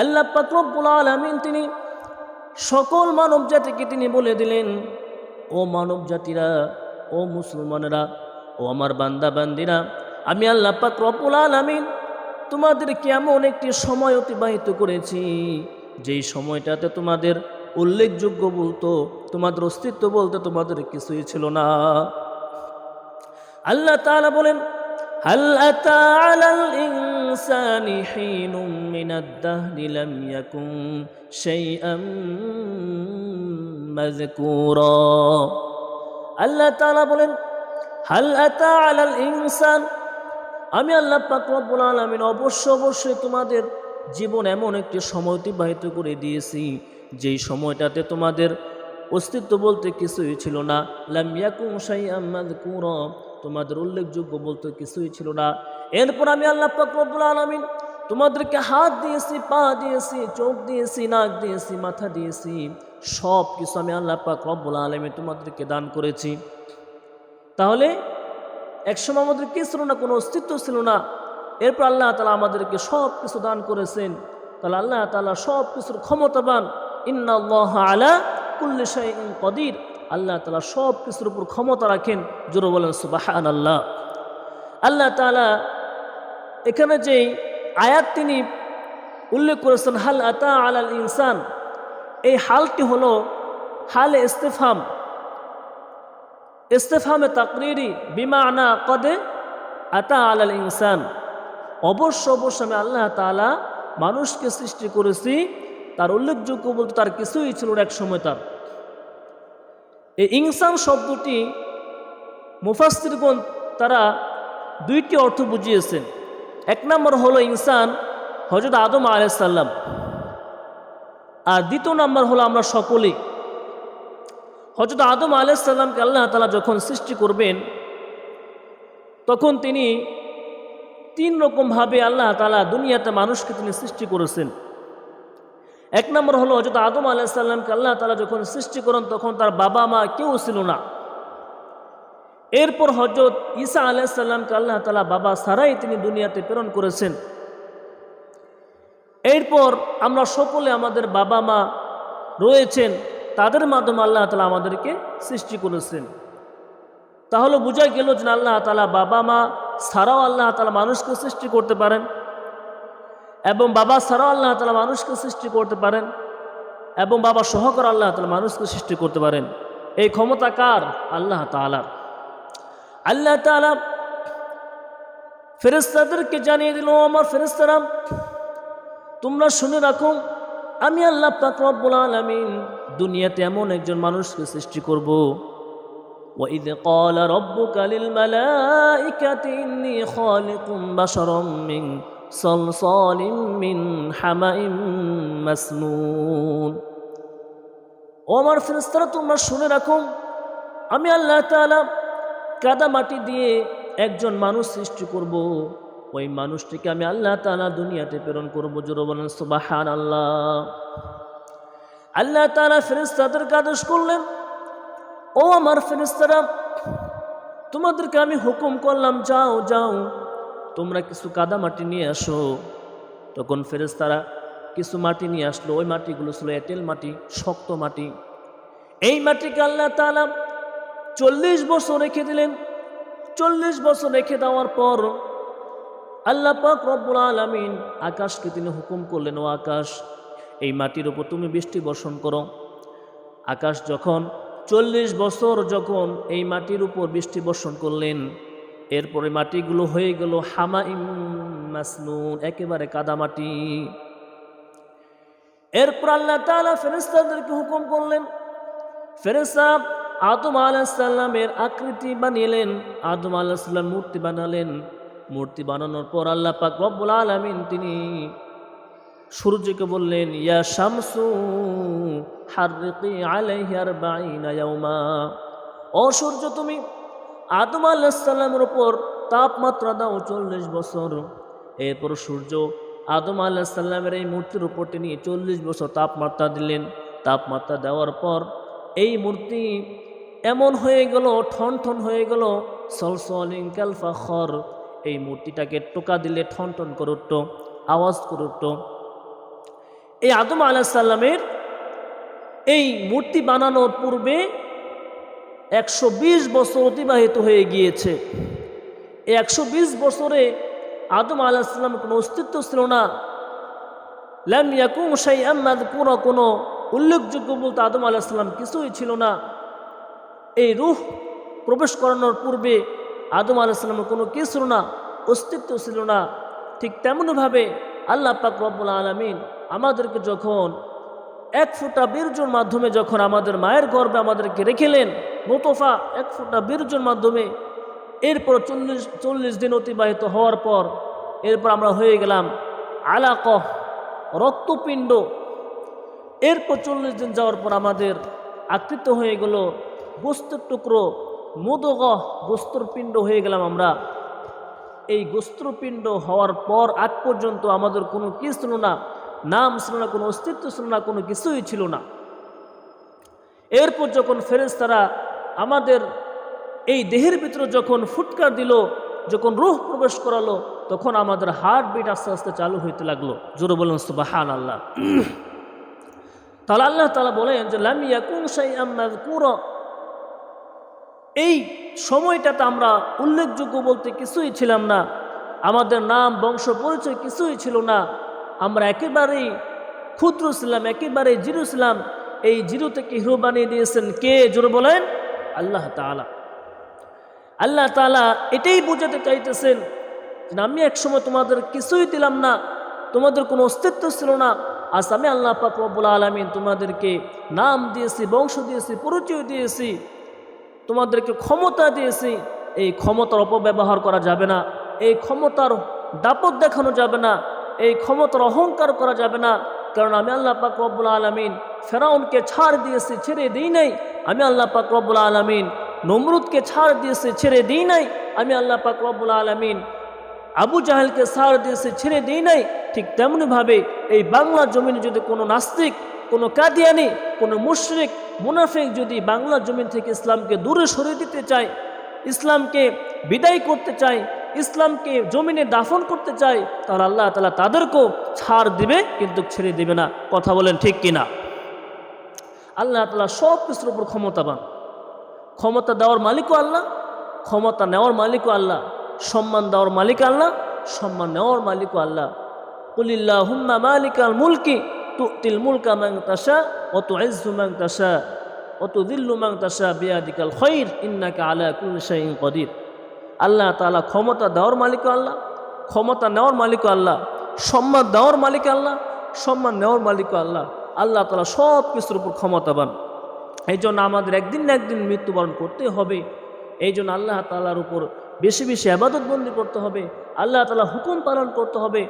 আল্লাহ পাকরব্বুল আলমিন তিনি সকল মানব জাতিকে তিনি বলে দিলেন, ও মানব জাতিরা ও মুসলমানেরা, ও আমার বান্দা বান্দিরা আমি আল্লাহ পাক রব্বুল আলমিন তোমাদের কেমন একটি সময় অতিবাহিত করেছি, যেই সময়টাতে তোমাদের উল্লেখযোগ্য বলতো, তোমাদের অস্তিত্ব বলতে তোমাদের কিছুই ছিল না। আল্লাহ তাআলা বলেন هل أتى على الإنسان حين من الدهر لم يكن شيئا مذكورا আল্লাহ তাআলা বলেন হাল আতা আলাল ইনসান আমি আল্লাহ পাক রব্বুল আলামিন অবশ্য অবশ্যই তোমাদের জীবন এমন একটি সময় অতিবাহিত করে দিয়েছি যেই সময়টাতে তোমাদের অস্তিত্ব বলতে কিছুই ছিল না। লাম ইয়াকুম শাইআম মাযকুরা, তোমাদের উল্লেখযোগ্য বলতে কিছুই ছিল না। এরপর আমি আল্লাহ পাক রব্বুল আলামিন তোমাদেরকে হাত দিয়েছি, পা দিয়েছি, চোখ দিয়েছি, নাক দিয়েছি, মাথা দিয়েছি সব কিছু আমি আল্লাহ পাক রব্বুল আলামিন তোমাদেরকে দান করেছি। তাহলে একসময় আমাদের কি ছিল না, কোনো অস্তিত্ব ছিল না। এরপর আল্লাহ তালা আমাদেরকে সব কিছু দান করেছেন। তাহলে আল্লাহ তালা সব কিছুর ক্ষমতাবান। ইন্না আল্লাহ আলা কুল্লি শাইইন কদির। আল্লাহ তালা সব কিছুর উপর ক্ষমতা রাখেন। জোরে বলেন সুবাহান আল্লাহ আল্লাহ তালা এখানে যেই আয়াত তিনি উল্লেখ করেছেন, হাল আতা আলাল ইনসান, এই হালটি হলো হাল ইস্তেফাম ইস্তেফামে তাকরিরি বিমা আনা কদে আতা আলাল ইনসান। অবশ্য অবশ্য আমি আল্লাহ তালা মানুষকে সৃষ্টি করেছি তার উল্লেখযোগ্য বলতে তার কিছুই ছিল এক সময় তার। এই ইনসান শব্দটি মুফাস্তিরগণ তারা দুইটি অর্থ বুঝিয়েছেন। এক নম্বর হলো ইনসান হজরত আদম আলাইসাল্লাম আর দ্বিতীয় নম্বর হলো আমরা সকলেই। হজরত আদম আলাইসাল্লামকে আল্লাহ তালা যখন সৃষ্টি করবেন, তখন তিনি তিন রকমভাবে আল্লাহ তালা দুনিয়াতে মানুষকে তিনি সৃষ্টি করেছেন। এক নম্বর হলো হজরত আদম আলাইসাল্লামকে আল্লাহ তালা যখন সৃষ্টি করেন, তখন তার বাবা মা কেউ ছিল না। এরপর হজরত ঈসা আলাইসাল্লামকে আল্লাহ তালা বাবা সারাই তিনি দুনিয়াতে প্রেরণ করেছেন। এরপর আমরা সকলে আমাদের বাবা মা রয়েছেন, তাদের মাধ্যমে আল্লাহ তালা আমাদেরকে সৃষ্টি করেছেন। তাহলে বোঝা গেল যে আল্লাহ তালা বাবা মা ছাড়াও আল্লাহ তালা মানুষকে সৃষ্টি করতে পারেন। এবং বাবা ছাড়াও আল্লাহ তালা মানুষকে সৃষ্টি করতে পারেন এবং বাবা সহকার আল্লাহ তালা মানুষকে সৃষ্টি করতে পারেন এই ক্ষমতা কার আল্লাহ তালার আল্লাহ তালা ফেরেস্তাদেরকে জানিয়ে দিল আমার ফেরেস্তারা তোমরা শুনে রাখো আমি আল্লাহ পাক রব্বুল আলামিন দুনিয়াতে এমন একজন মানুষকে সৃষ্টি করব وإذ قال ربك للملائكة إني خالق بشرا من صلصال من حمأ مسنون ও আমার ফেরেস্তারা তোমরা শুনে রাখো আমি আল্লাহ তাআলা কাদা মাটি দিয়ে একজন মানুষ সৃষ্টি করব ওই মানুষটিকে আমি আল্লাহ তালা দুনিয়াতে প্রেরণ করবো জোর বলেন সুবাহান আল্লাহ আল্লাহ তালা ফেরিস্তাদেরকে আদেশ করলেন ও আমার ফেরিস্তারা তোমাদেরকে আমি হুকুম করলাম যাও যাও তোমরা কিছু কাদা মাটি নিয়ে আসো। তখন ফেরেস্তারা কিছু মাটি নিয়ে আসলো। ওই মাটিগুলো ছিল এঁটেল মাটি, শক্ত মাটি। এই মাটিকে আল্লাহ তালা চল্লিশ বছর রেখে দিলেন। চল্লিশ বছর রেখে দেওয়ার পর আল্লাহ পাক রব্বুল আলমিন আকাশকে তিনি হুকুম করলেন, ও আকাশ, এই মাটির ওপর তুমি বৃষ্টি বর্ষণ করো। আকাশ যখন চল্লিশ বছর যখন এই মাটির উপর বৃষ্টি বর্ষণ করলেন এরপরে মাটিগুলো হয়ে গেল হামা মাসনুন, একেবারে কাদা মাটি। এরপর আল্লাহ তালা ফেরেস্তাদেরকে হুকুম করলেন ফেরেস্তা আদম আলাহিসাল্লামের আকৃতি বানিয়েলেন আদম আলাহিসাল্লাম মূর্তি বানালেন। মূর্তি বানানোর পর আল্লাহ পাক রব্বুল আলমিন তিনি সূর্যকে বললেন, ইয়া শামসু হারিকি আলাইহার বাইনা ইয়াউমা। ও সূর্য, তুমি আদম আলাহিসাল্লামের উপর তাপমাত্রা দাও চল্লিশ বছর। এরপর সূর্য আদম আলাহিসাল্লামের এই মূর্তির উপর তিনি চল্লিশ বছর তাপমাত্রা দিলেন। তাপমাত্রা দেওয়ার পর এই মূর্তি এমন হয়ে গেল ঠন ঠন হয়ে গেল, সলসলিং ক্যালফা খর এই মূর্তিটাকে টোকা দিলে ঠন ঠন করে উঠত, আওয়াজ করে উঠত। এই আদম আলাহিসাল্লামের এই মূর্তি বানানোর পূর্বে একশো বিশ বছর অতিবাহিত হয়ে গিয়েছে। একশো বছরে আদম আলাহিসাল্লামের কোনো অস্তিত্ব ছিল না। ল্যাম ইয়াকুম সাই আহমাদ কোনো কোনো উল্লেখযোগ্য বলতে আদম আলাহিসাল্লাম কিছুই ছিল না। এই রুহ প্রবেশ করানোর পূর্বে আদম আলাহিসাল্লামের কোনো কি ছিল না, অস্তিত্ব ছিল না। ঠিক তেমনভাবে আল্লাহ পাক রব্বুল আলমিন আমাদেরকে যখন এক ফোঁটা বীর্যর মাধ্যমে যখন আমাদের মায়ের গর্ভে আমাদেরকে রেখেলেন মোতফা এক ফোঁটা বীর্যর মাধ্যমে এরপর চল্লিশ চল্লিশ দিন অতিবাহিত হওয়ার পর এরপর আমরা হয়ে গেলাম আলাক রক্তপিণ্ড। এরপর চল্লিশ দিন যাওয়ার পর আমাদের আকৃত হয়ে গেল গোস্তের টুকরো মুদগ গোস্তর পিণ্ড হয়ে গেলাম আমরা। এই গোস্ত্রপিণ্ড হওয়ার পর আগ পর্যন্ত আমাদের কোনো কি ছিল না, নাম ছিল না, কোনো অস্তিত্ব ছিল না, কোনো কিছুই ছিল না। এরপর যখন ফেরেশতারা আমাদের এই দেহের ভিতরে যখন ফুটকার দিল, যখন রুহ প্রবেশ করালো, তখন আমাদের হার্ট বিট আস্তে আস্তে চালু হইতে লাগল। জোরে বলুন সুবাহান আল্লাহ তাহলে আল্লাহ তালা বলেন যে লামিয়া কুন সাই কুর এই সময়টাতে আমরা উল্লেখযোগ্য বলতে কিছুই ছিলাম না। আমাদের নাম, বংশ, পরিচয় কিছুই ছিল না। আমরা একেবারেই ক্ষুদ্র ছিলাম একেবারে জিরু ছিলাম। এই জিরু থেকে হিরো বানিয়ে দিয়েছেন কে? জোরে বলেন। আল্লাহ তালা আল্লাহ তালা এটাই বোঝাতে চাইতেছেন যে আমি একসময় তোমাদের কিছুই দিলাম না, তোমাদের কোনো অস্তিত্ব ছিল না, আজ আমি আল্লাহ পাক রব্বুল আলমিন তোমাদেরকে নাম দিয়েছি, বংশ দিয়েছি, পরিচয় দিয়েছি, তোমাদেরকে ক্ষমতা দিয়েছি। এই ক্ষমতার অপব্যবহার করা যাবে না, এই ক্ষমতার দাপট দেখানো যাবে না, এই ক্ষমতার অহংকার করা যাবে না কারণ আমি আল্লাহ পাক রব্বুল আলমিন ফেরাউনকে ছাড় দিয়েছি, ছেড়ে দিই নাই। আমি আল্লাহ পাক রব্বুল আলমিন নমরুদকে ছাড় দিয়েছে, ছেড়ে দিই নাই। আমি আল্লাহ পাক রব্বুল আলমিন আবু জাহেলকে ছাড় দিয়েছে, ছেড়ে দিই নাই। ঠিক তেমনিভাবে এই বাংলা জমিনে যদি কোনো নাস্তিক, কোনো কাদিয়ানি, কোনো মুশরিক, মুনাফিক যদি বাংলা জমিন থেকে ইসলামকে দূরে সরিয়ে দিতে চায়, ইসলামকে বিদায় করতে চায় ইসলামকে জমিনে দাফন করতে চায়, তাহলে আল্লাহ তালা তাদেরকেও ছাড় দিবে, কিন্তু ছেড়ে দিবে না। কথা বলেন ঠিক কিনা? আল্লাহ তালা সব কিছুর উপর ক্ষমতাবান। ক্ষমতা দেওয়ার মালিকও আল্লাহ, ক্ষমতা নেওয়ার মালিকও আল্লাহ, সম্মান দেওয়ার মালিক আল্লাহ, সম্মান নেওয়ার মালিকও আল্লাহ। কুলিল্লাহ হুম্মা মালিক আল মুলকি তুতিল মুলকা মাং তাসা অত ইজ্জু মাং তাসা অত দিল্লু মাং তাসা বিয়াদিকাল খৈর ইন্নাকা আলা কুল শাইন কদির। আল্লাহ তালা ক্ষমতা দেওয়ার মালিক আল্লাহ, ক্ষমতা নেওয়ার মালিক আল্লাহ, সম্মান দেওয়ার মালিক আল্লাহ, সম্মান নেওয়ার মালিক আল্লাহ। আল্লাহ তালা সব কিছুর উপর ক্ষমতাবান। এই জন্য আমাদের একদিন না একদিন মৃত্যুবরণ করতে হবে। এই জন্য আল্লাহ তালার উপর বেশি বেশি আবাদত বন্দি করতে হবে। আল্লাহ তালা হুকুম পালন করতে হবে।